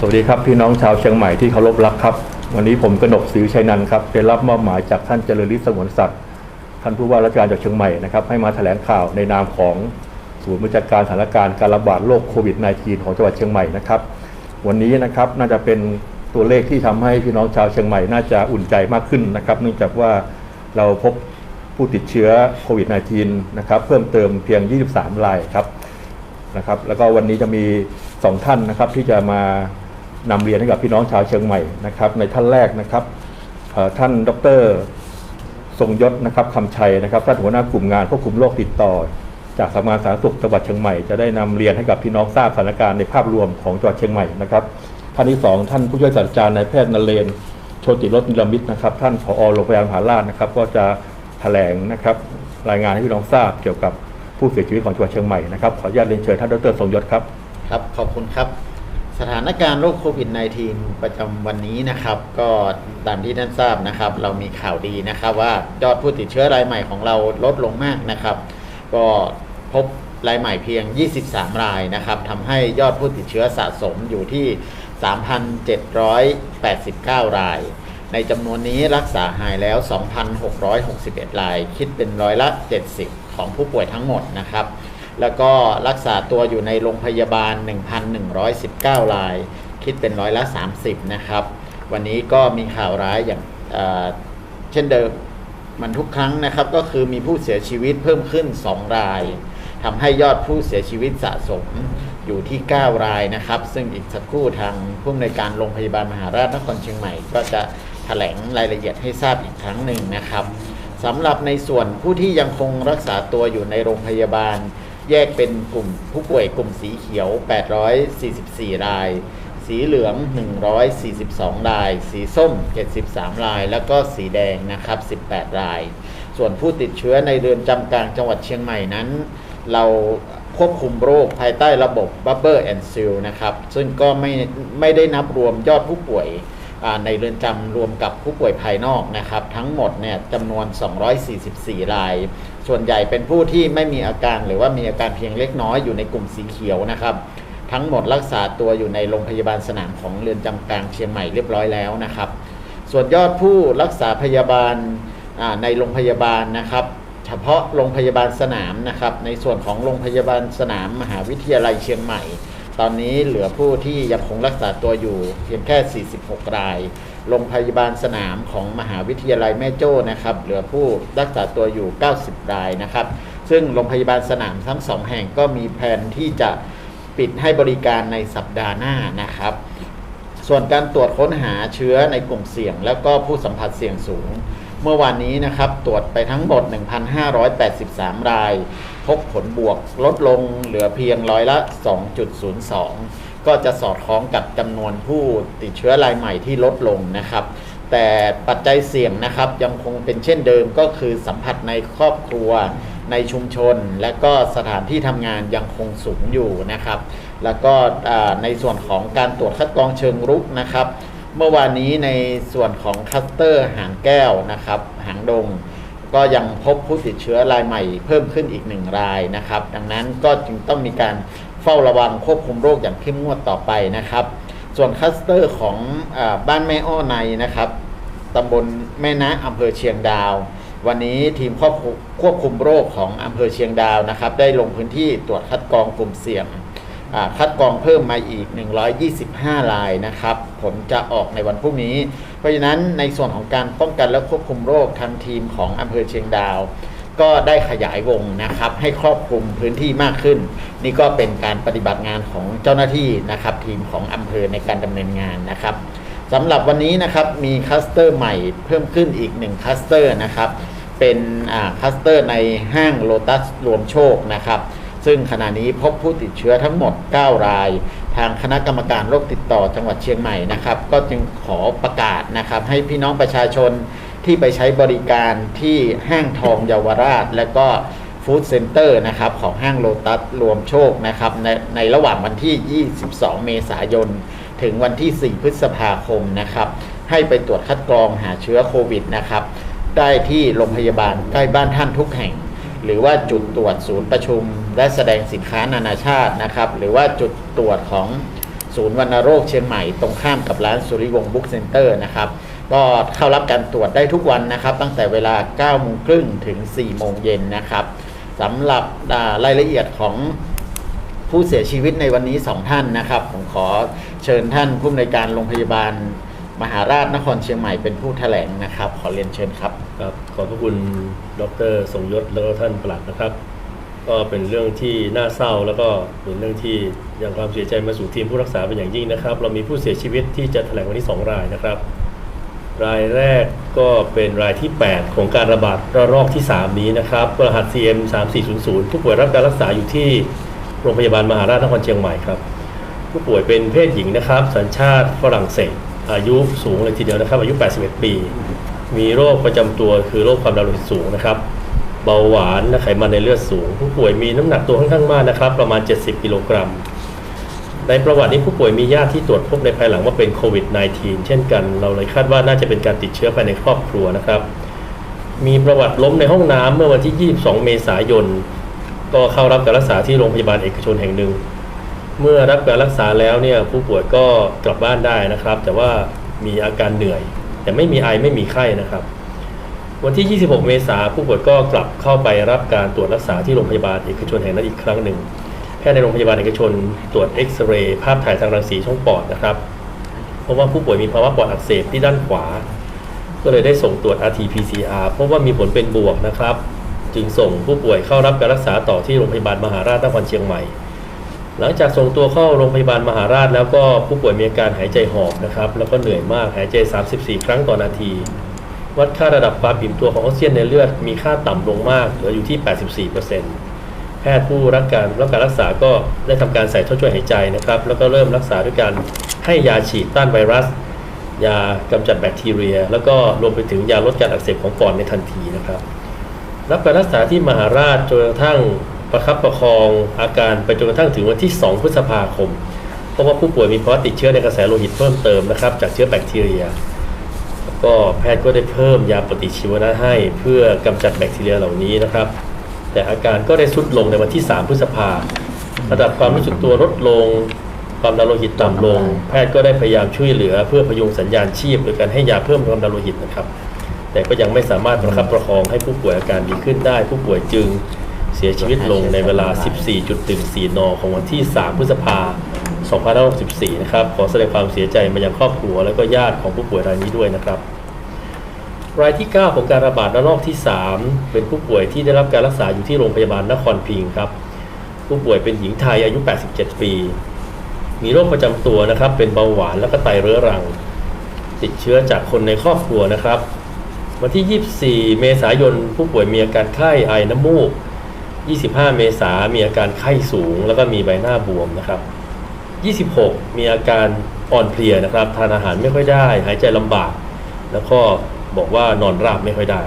สวัสดีครับพี่น้องชาวเชียงใหม่ที่เคารพรักครับ วันนี้ผมกนกศรีชัยนันท์ครับได้รับมอบหมายจากท่านเจริญฤทธิ์สงวนสัตว์ท่านผู้ว่าราชการจังหวัดเชียงใหม่นะครับให้มาแถลงข่าวในนามของศูนย์บริการสถานการณ์การระบาดโรคโควิด -19 ของจังหวัดเชียงใหม่นะครับวันนี้นะครับน่าจะเป็นตัวเลขที่ทำให้พี่น้องชาวเชียงใหม่น่าจะอุ่นใจมากขึ้นนะครับ เนื่องจากว่าเราพบผู้ติดเชื้อโควิด -19 นะครับเพิ่มเติมเพียง 23 รายครับนะครับ แล้วก็วันนี้จะมีสองท่านนะครับที่จะมา นำเรียนให้กับพี่น้องชาวเชียงใหม่นะครับในท่านแรกนะครับท่านดรทรงยศนะครับคำชัยนะครับท่านหัวหน้ากลุ่มงานควบคุมโรคติดต่อ จากสำนักงานสาธารณสุขจังหวัดเชียงใหม่จะได้นำเรียนให้กับพี่น้องทราบสถานการณ์ในภาพรวมของจังหวัดเชียงใหม่นะครับท่านที่สองท่านผู้ช่วยศาสตราจารย์นายแพทย์นเรนโชติรสนิรมิตรนะครับ ท่านผอโรงพยาบาลมหาราชนะครับ ก็จะแถลงนะครับรายงานให้พี่น้องทราบเกี่ยวกับผู้เสียชีวิตของจังหวัดเชียงใหม่นะครับขออนุญาตเรียนเชิญท่านดรทรงยศครับครับขอบคุณครับ สถานการณ์โรคโควิด -19 ประจำวันนี้นะครับ ก็ตามที่ท่านทราบนะครับ เรามีข่าวดีนะครับ ว่ายอดผู้ติดเชื้อรายใหม่ของเราลดลงมากนะครับ ก็พบรายใหม่เพียง 23 รายนะครับทำให้ยอดผู้ติดเชื้อสะสมอยู่ที่ 3,789 ราย ในจำนวนนี้รักษาหายแล้ว 2,661 ราย คิดเป็นร้อยละ 70 ของผู้ป่วยทั้งหมดนะครับ แล้วก็รักษาตัวอยู่ในโรงพยาบาล 1,119 ราย คิดเป็นร้อยละ 30 นะครับ วันนี้ก็มีข่าวร้ายอย่างเเช่นเดิมมันทุกครั้งนะครับ ก็คือมีผู้เสียชีวิตเพิ่มขึ้น 2 รายทำให้ยอดผู้เสียชีวิตสะสมอยู่ที่ 9 รายนะครับ ซึ่งอีกสักครู่ทางผู้อำนวยการโรงพยาบาลมหาราชนครเชียงใหม่ ก็จะแถลงรายละเอียดให้ทราบอีกครั้งหนึ่งนะครับสำหรับในส่วนผู้ที่ยังคงรักษาตัวอยู่ในโรงพยาบาล แยกเป็นกลุ่มผู้ป่วยกลุ่มสีเขียว 844 ราย สีเหลือง 142 ราย สีส้ม 73 ราย แล้วก็สีแดงนะครับ 18 ราย ส่วนผู้ติดเชื้อในเรือนจำกลางจังหวัดเชียงใหม่นั้น เราควบคุมโรคภายใต้ระบบ Bubble and Seal นะครับ ซึ่งก็ไม่ไม่ได้นับรวมยอดผู้ป่วยในเรือนจำรวมกับผู้ป่วยภายนอกนะครับ ทั้งหมดเนี่ยจำนวน 244 ราย ส่วนใหญ่เป็นผู้ที่ไม่มีอาการหรือว่ามีอาการเพียงเล็กน้อยอยู่ในกลุ่มสีเขียวนะครับ ทั้งหมดรักษาตัวอยู่ในโรงพยาบาลสนามของเรือนจำกลางเชียงใหม่เรียบร้อยแล้วนะครับ ส่วนยอดผู้รักษาพยาบาลในโรงพยาบาลนะครับ เฉพาะโรงพยาบาลสนามนะครับ ในส่วนของโรงพยาบาลสนามมหาวิทยาลัยเชียงใหม่ ตอนนี้เหลือผู้ที่ยังคงรักษาตัวอยู่เพียงแค่ 46 ราย โรงพยาบาลสนามของมหาวิทยาลัยแม่โจ้นะครับ เหลือผู้รักษาตัวอยู่ 90 รายนะครับ ซึ่งโรงพยาบาลสนามทั้งสองแห่งก็มีแผนที่จะปิดให้บริการในสัปดาห์หน้านะครับ ส่วนการตรวจค้นหาเชื้อในกลุ่มเสี่ยง แล้วก็ผู้สัมผัสเสี่ยงสูง เมื่อวานนี้นะครับตรวจไปทั้งหมด 1,583 ราย พบผลบวกลดลงเหลือเพียงร้อยละ 2.02 ก็จะสอดคล้องกับจำนวนผู้ติดเชื้อรายใหม่ที่ลดลงนะครับ แต่ปัจจัยเสี่ยงนะครับยังคงเป็นเช่นเดิมก็คือสัมผัสในครอบครัวในชุมชน และก็สถานที่ทำงานยังคงสูงอยู่นะครับ แล้วก็ในส่วนของการตรวจคัดกรองเชิงรุกนะครับ เมื่อวานนี้ในส่วนของคัสเตอร์หางแก้วนะครับ หางดงก็ยังพบผู้ติดเชื้อรายใหม่เพิ่มขึ้นอีกหนึ่งรายนะครับ ดังนั้นก็จึงต้องมีการ ฝ้าระวังควบคุมโรคอย่างเข้มงวดต่อไปนะครับ ส่วนคลัสเตอร์ของอบ้านแม่อ้อในนะครับตำบลแม่นะอำเภอเชียงดาว วันนี้ทีมควบคุมควบคุมโรคของอำเภอเชียงดาวนะครับ ได้ลงพื้นที่ตรวจคัดกรองกลุ่มเสี่ยงคัดกรองเพิ่มมาอีก 125 รายนะครับ ผลจะออกในวันพรุ่งนี้ เพราะฉะนั้นในส่วนของการป้องกันและควบคุมโรคทางทีมของอำเภอเชียงดาว ก็ได้ขยายวงนะครับ ให้ครอบคลุมพื้นที่มากขึ้น นี่ก็เป็นการปฏิบัติงานของเจ้าหน้าที่นะครับ ทีมของอำเภอในการดำเนินงานนะครับสำหรับวันนี้นะครับมีคลัสเตอร์ใหม่เพิ่มขึ้นอีก1คลัสเตอร์นะครับเป็นอ่าคลัสเตอร์ในห้างโลตัสรวมโชคนะครับ ซึ่งขณะนี้พบผู้ติดเชื้อทั้งหมด 9 ราย ทางคณะกรรมการโรคติดต่อจังหวัดเชียงใหม่นะครับ ก็จึงขอประกาศนะครับให้พี่น้องประชาชน ที่ไปใช้บริการที่ห้างทองเยาวราช และก็ฟู้ดเซ็นเตอร์นะครับของห้างโลตัสรวมโชคนะครับในในระหว่างวันที่ 22 เมษายน ถึงวันที่ 4 พฤษภาคมนะครับให้ไปตรวจคัดกรองหาเชื้อโควิดนะครับได้ที่โรงพยาบาลใกล้บ้านท่านทุกแห่ง หรือว่าจุดตรวจศูนย์ประชุม และแสดงสินค้านานาชาตินะครับหรือว่าจุดตรวจของศูนย์วัณโรคเชียงใหม่ตรงข้ามกับร้านสุริวงศ์บุ๊กเซ็นเตอร์นะครับ ก็เข้ารับการตรวจได้ทุกวันนะครับ ตั้งแต่เวลา9โมงครึ่งถึง4โมงเย็นนะครับสำหรับรายละเอียดของผู้เสียชีวิตในวันนี้สองท่านนะครับ ผมขอเชิญท่านผู้อำนวยการโรงพยาบาลมหาราชนครเชียงใหม่เป็นผู้แถลงนะครับ ขอเรียนเชิญครับครับขอบพระคุณดรสมยศแล้วก็ท่านปลัดนะครับ ก็เป็นเรื่องที่น่าเศร้าแล้วก็เป็นเรื่องที่ยังความเสียใจมาสู่ทีมผู้รักษาเป็นอย่างยิ่งนะครับ เรามีผู้เสียชีวิตที่จะแถลงวันนี้2รายนะครับ รายแรกก็เป็นรายที่ 8 ของการระบาดระลอกที่ 3 นี้นะครับรหัส CM 3400ผู้ป่วยรับการรักษาอยู่ที่โรงพยาบาลมหาราชนครเชียงใหม่ครับ ผู้ป่วยเป็นเพศหญิงนะครับ สัญชาติฝรั่งเศส อายุสูงเลยทีเดียวนะครับ อายุ 81 ปี มีโรคประจำตัวคือโรคความดันโลหิตสูงนะครับ เบาหวานและไขมันในเลือดสูง ผู้ป่วยมีน้ำหนักตัวค่อนข้างมากนะครับ ประมาณ 70 กิโลกรัม ในประวัตินี้ผู้ป่วยมีญาติที่ตรวจพบในภายหลังว่าเป็นโควิด -19 เช่นกัน เราเลยคาดว่าน่าจะเป็นการติดเชื้อภายในครอบครัวนะครับ มีประวัติล้มในห้องน้ำเมื่อวันที่ 22 เมษายน ก็เข้ารับการรักษาที่โรงพยาบาลเอกชนแห่งหนึ่ง เมื่อรับการรักษาแล้วเนี่ยผู้ป่วยก็กลับบ้านได้นะครับ แต่ว่ามีอาการเหนื่อย แต่ไม่มีไอไม่มีไข้นะครับ วันที่ 26 เมษายนผู้ป่วยก็กลับเข้าไปรับการตรวจรักษาที่โรงพยาบาลเอกชนแห่งนั้นอีกครั้งหนึ่ง ทย์ในโรงพยาบาลเอกชน ตรวจเอ็กซเรย์ภาพถ่ายทางรังสีช่องปอดนะครับเพราะว่าผู้ป่วยมีภาวะปอดอักเสบที่ด้านขวา ก็เลยได้ส่งตรวจ RT-PCR เพราะว่ามีผลเป็นบวกนะครับ จึงส่งผู้ป่วยเข้ารับการรักษาต่อที่โรงพยาบาลมหาราชนครเชียงใหม่ หลังจากส่งตัวเข้าโรงพยาบาลมหาราชแล้วก็ผู้ป่วยมีอาการหายใจหอบนะครับแล้วก็เหนื่อยมากหายใจ 34 ครั้งต่อนาทีวัดค่าระดับความอิ่มตัวของออกซิเจนในเลือดมีค่าต่ำลงมากเหลืออยู่ที่ 84% แพทย์ผู้รักการรับการรักษาก็ได้ทำการใส่ท่อช่วยหายใจนะครับ แล้วก็เริ่มรักษาด้วยการให้ยาฉีดต้านไวรัส ยากำจัดแบคทีเรีย แล้วก็รวมไปถึงยาลดการอักเสบของปอดในทันทีนะครับรับการรักษาที่มหาราชจนกระทั่งประคับประคองอาการไปจนกระทั่งถึงวันที่ 2 พฤษภาคมเพราะว่าผู้ป่วยมีภาวะติดเชื้อในกระแสโลหิตเพิ่มเติมนะครับ จากเชื้อแบคทีเรีย แล้วก็แพทย์ก็ได้เพิ่มยาปฏิชีวนะให้เพื่อกำจัดแบคทีเรียเหล่านี้นะครับ แต่อาการก็ได้ทุดลงในวันที่ 3 พฤษภาระดับความรู้สึกตัวลดลง ความดันโลหิตต่ำลง แพทย์ก็ได้พยายามช่วยเหลือ เพื่อพยุงสัญญาณชีพโดยการให้ยาเพิ่มความดันโลหิตนะครับ แต่ก็ยังไม่สามารถประคับประคองให้ผู้ป่วยอาการดีขึ้นได้ ผู้ป่วยจึงเสียชีวิตลงในเวลา 14.14 น ของวันที่ 3 พฤษภา2564 นะครับ ขอแสดงความเสียใจมายังครอบครัวและก็ญาติของผู้ป่วยรายนี้ด้วยนะครับ รายที่ 9 ของการระบาดระลอกที่ 3 เป็นผู้ป่วยที่ได้รับการรักษาอยู่ที่โรงพยาบาลนครพิงครับ ผู้ป่วยเป็นหญิงไทยอายุ 87 ปี มีโรคประจำตัวนะครับ เป็นเบาหวานและก็ไตเรื้อรัง ติดเชื้อจากคนในครอบครัวนะครับ วันที่ 24 เมษายน ผู้ป่วยมีอาการไข้ไอน้ำมูก 25 เมษามีอาการไข้สูง แล้วก็มีใบหน้าบวมนะครับ 26 มีอาการอ่อนเพลียนะครับ ทานอาหารไม่ค่อยได้ หายใจลำบาก แล้วก็ บอกว่านอนราบไม่ค่อยได้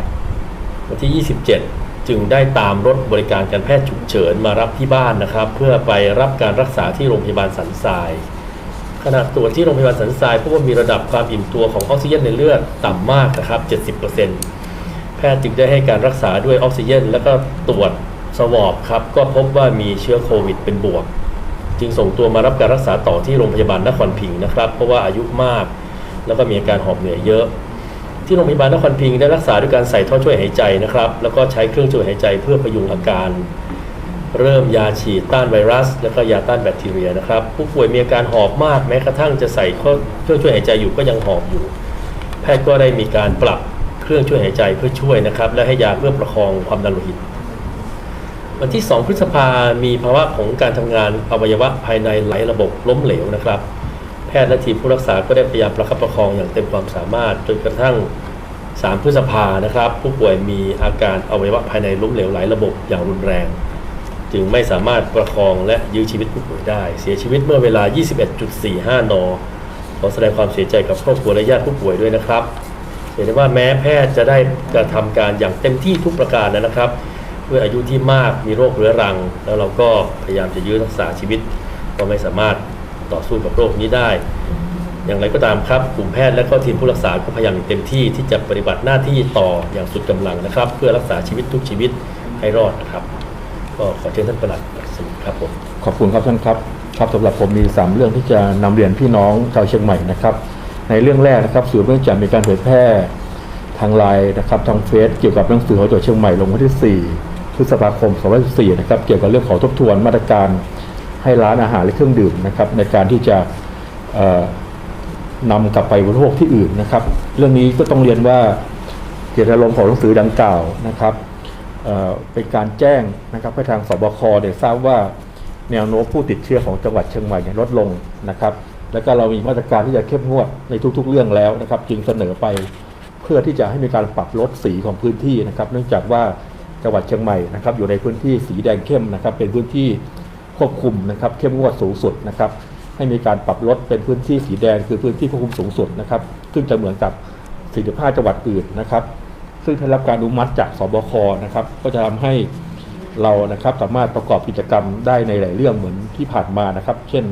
วันที่ 27 จึงได้ตามรถบริการการแพทย์ฉุกเฉินมารับที่บ้านนะครับ เพื่อไปรับการรักษาที่โรงพยาบาลสันทรายขณะตรวจที่โรงพยาบาลสันทรายพบว่ามีระดับความอิ่มตัวของออกซิเจนในเลือดต่ำมากนะครับ 70%แพทย์จึงได้ให้การรักษาด้วยออกซิเจน แล้วก็ตรวจสวอปครับก็พบว่ามีเชื้อโควิดเป็นบวก จึงส่งตัวมารับการรักษาต่อที่โรงพยาบาลนครพิงค์นะครับ เพราะว่าอายุมาก แล้วก็มีอาการหอบเหนื่อยเยอะ ที่โรงพยาบาลนครพิงค์ได้รักษาด้วยการใส่ท่อช่วยหายใจนะครับ แล้วก็ใช้เครื่องช่วยหายใจเพื่อพยุงอาการ เริ่มยาฉีดต้านไวรัส แล้วก็ยาต้านแบคทีเรียนะครับ ผู้ป่วยมีอาการหอบมากแม้กระทั่งจะใส่เครื่องช่วยหายใจอยู่ก็ยังหอบอยู่ แพทย์ก็ได้มีการปรับเครื่องช่วยหายใจเพื่อช่วยนะครับ และให้ยาเพื่อประคองความดันโลหิตวันที่ 2 พฤษภามีภาวะของการทำงานอวัยวะภายในไหลระบบล้มเหลวนะครับ พทย์และทีมผู้รักษาก็ได้พยายามประคับประคองอย่างเต็มความสามารถ จนกระทั่ง 3 พฤษภานะครับ ผู้ป่วยมีอาการอวัยวะภายในล้มเหลวหลายระบบอย่างรุนแรง จึงไม่สามารถประคองและยื้อชีวิตผู้ป่วยได้ เสียชีวิตเมื่อเวลา 21.45 น ขอแสดงความเสียใจกับครอบครัวและญาติผู้ป่วยด้วยนะครับเห็นได้ว่าแม้แพทย์จะได้กระทำการอย่างเต็มที่ทุกประการนะครับด้วยอายุที่มากมีโรคเรื้อรัง แล้วเราก็พยายามจะยื้อรักษาชีวิตก็ไม่สามารถ ต่อสู้กับโรคนี้ได้ อย่างไรก็ตามครับกลุ่มแพทย์และก็ทีมผู้รักษาก็พยายามอย่างเต็มที่ที่จะปฏิบัติหน้าที่ต่ออย่างสุดกำลังนะครับ เพื่อรักษาชีวิตทุกชีวิตให้รอดนะครับ ก็ขอเชิญท่านประหลัดสรุปครับผมขอบคุณครับท่านครับครับสำหรับผมมี 3 เรื่องที่จะนำเรียนพี่น้องชาวเชียงใหม่นะครับ ในเรื่องแรกนะครับสื่อเนื่องจากมีการเผยแพร่ทางไลน์นะครับทางเฟซเกี่ยวกับหนังสือของจังหวัดเชียงใหม่ลงวันที่ 4 พฤษภาคม 2014 นะครับเกี่ยวกับเรื่องของทบทวนมาตรการ ให้ร้านอาหารและเครื่องดื่มนะครับในการที่จะเอ่อนำกลับไปบริโภคที่อื่นนะครับ เรื่องนี้ก็ต้องเรียนว่าเจตนารมณ์ของหนังสือดังกล่าวนะครับเเป็นการแจ้งนะครับให้ทางสบคเนี่ยทราบว่าแนวโน้มผู้ติดเชื้อของจังหวัดเชียงใหม่เนี่ยลดลงนะครับ แล้วก็เรามีมาตรการที่จะเข้มงวดในทุกๆ เรื่องแล้วนะครับ จึงเสนอไปเพื่อที่จะให้มีการปรับลดสีของพื้นที่นะครับ เนื่องจากว่าจังหวัดเชียงใหม่นะครับอยู่ในพื้นที่สีแดงเข้มนะครับ เป็นพื้นที่ ควบคุมนะครับเข้มงวดสูงสุดนะครับให้มีการปรับลดเป็นพื้นที่สีแดงคือพื้นที่ควบคุมสูงสุดนะครับซึ่งจะเหมือนกับ 45 จังหวัดอื่นนะครับซึ่งได้รับการอนุมัติจากสบคนะครับก็จะทำให้เรานะครับสามารถประกอบกิจกรรมได้ในหลายเรื่องเหมือนที่ผ่านมานะครับ เช่น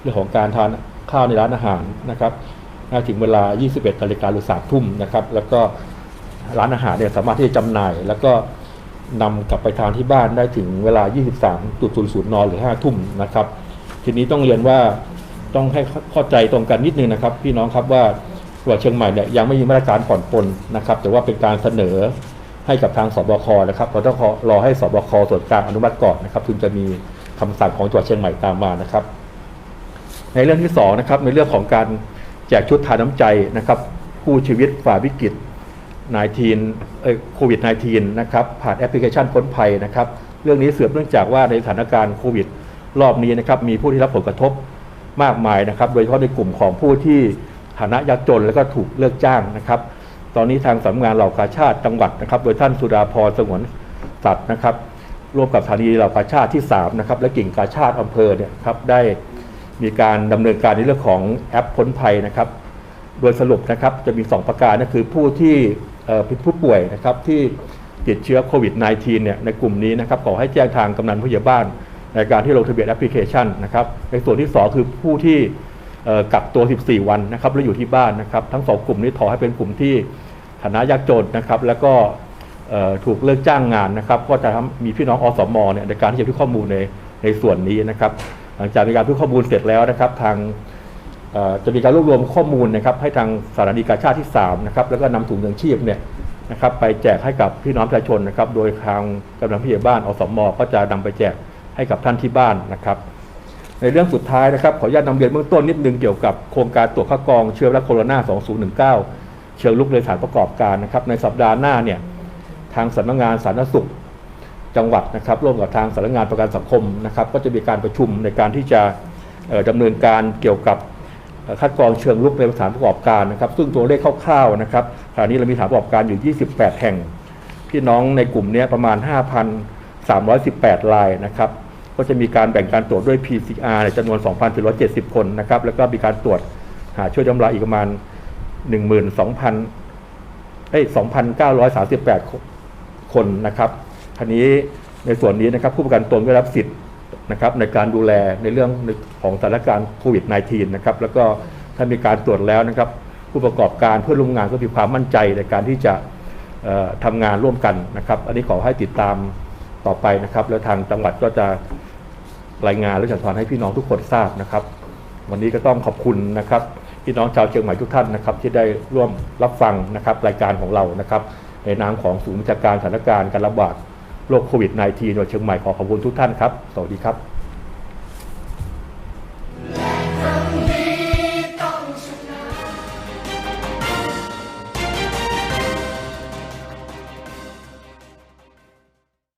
เรื่องของการทานข้าวในร้านอาหารนะครับถึงเวลา 21นาฬิกาหรือ3ทุ่มนะครับแล้วก็ร้านอาหารเนี่ยสามารถที่จะจำหน่าย แล้วก็ นำกลับไปทานที่บ้านได้ถึงเวลา 23.00 น หรือ 5 ทุ่มนะครับ ทีนี้ต้องเรียนว่าต้องให้เข้าใจตรงกันนิดนึงนะครับ พี่น้องครับว่าจังหวัดเชียงใหม่เนี่ยยังไม่มีมาตรการผ่อนปลนนะครับ แต่ว่าเป็นการเสนอให้กับทางสบคนะครับเราต้องรอให้สบคส่วนกลางอนุมัติก่อนนะครับถึงจะมีคำสั่งของจังหวัดเชียงใหม่ตามมานะครับ ในเรื่องที่สองนะครับในเรื่องของการแจกชุดทานน้ำใจนะครับผู้ชีวิตฝ่าวิกฤต 19เอ่อโควิด -19 นะครับผ่านแอปพลิเคชันพ้นภัยนะครับ เรื่องนี้เสือบเนื่องจากว่าในสถานการณ์โควิดรอบนี้นะครับมีผู้ที่รับผลกระทบมากมายนะครับ โดยเฉพาะในกลุ่มของผู้ที่ฐานะยากจนแล้วก็ถูกเลิกจ้างนะครับ ตอนนี้ทางสำนักงานเหล่ากาชาติจังหวัดนะครับ โดยท่านสุดาพรสงวนสัตว์นะครับร่วมกับสถานีเหล่ากาชาติที่3นะครับและกิ่งกาชาติอำเภอเนี่ยครับได้มีการดำเนินการในเรื่องของแอปพ้นภัยนะครับ โดยสรุปนะครับจะมี 2 ประการก็คือผู้ที่ เป็นผู้ป่วยนะครับที่ติดเชื้อโควิด -19 เนี่ยในกลุ่มนี้นะครับขอให้แจ้งทางกำนันผู้ใหญ่บ้าน ในการที่ลงทะเบียนแอปพลิเคชันนะครับในส่วนที่ 2 คือผู้ที่กักตัว 14 วันนะครับแล้วอยู่ที่บ้านนะครับทั้งสองกลุ่มนี้ขอให้เป็นกลุ่มที่ฐานะยากจนนะครับแล้วก็ถูกเลิกจ้างงานนะครับก็จะมีพี่น้องอสมเนี่ยในการที่จะพิข้อมูลในในส่วนนี้นะครับหลังจากมีการพิข้อมูลเสร็จแล้วนะครับทาง จะมีการรวบรวมข้อมูลนะครับให้ทางสถานีกาชาติที่3นะครับแล้วก็นำถุงยังชีพเนี่ยนะครับไปแจกให้กับพี่น้องประชาชนนะครับโดยทางกำลังผู้ใหญ่บ้านอสมก็จะนำไปแจกให้กับท่านที่บ้านนะครับ ในเรื่องสุดท้ายนะครับขออนุญาตนำเรียนเบื้องต้นนิดนึงเกี่ยวกับโครงการตรวจคัดกรองเชื้อไวรัสโคโรนา 2019 เชิงลุกในสถานประกอบการนะครับในสัปดาห์หน้าเนี่ยทางสำนักงานสาธารณสุขจังหวัดนะครับร่วมกับทางสำนักงานประกันสังคมนะครับก็จะมีการประชุมในการที่จะเอ่อดำเนินการเกี่ยวกับ คัดกรองเชิงลุกในสถานประกอบการนะครับ ซึ่งตัวเลขคร่าวๆนะครับขณะนี้เรามีสถานประกอบการอยู่ 28 แห่ง พี่น้องในกลุ่มนี้ประมาณ 5,318รายนะครับก็จะมีการแบ่งการตรวจด้วย PCR ในจำนวน 2,470 คนนะครับ แล้วก็มีการตรวจหาช่วยจำลายอีกประมาณ 12,000เอ้ย2,938 คนนะครับทีนี้ในส่วนนี้นะครับผู้ประกันตนได้รับสิทธิ์ นะครับในการดูแลในเรื่องของสถานการณ์โควิด -19 นะครับแล้วก็ถ้ามีการตรวจแล้วนะครับ ผู้ประกอบการเพื่อนร่วมงานก็มีความมั่นใจในการที่จะเอ่อทำงานร่วมกันนะครับ อันนี้ขอให้ติดตามต่อไปนะครับ แล้วทางจังหวัดก็จะรายงานและจัดทอนให้พี่น้องทุกคนทราบนะครับ วันนี้ก็ต้องขอบคุณนะครับพี่น้องชาวเชียงใหม่ทุกท่านนะครับ ที่ได้ร่วมรับฟังนะครับรายการของเรานะครับ ในนามของศูนย์บัญชาการสถานการณ์การระบาด โรคโควิด -19 จังหวัดเชียงใหม่ขอขอบคุณทุกท่านครับ สวัสดีครับ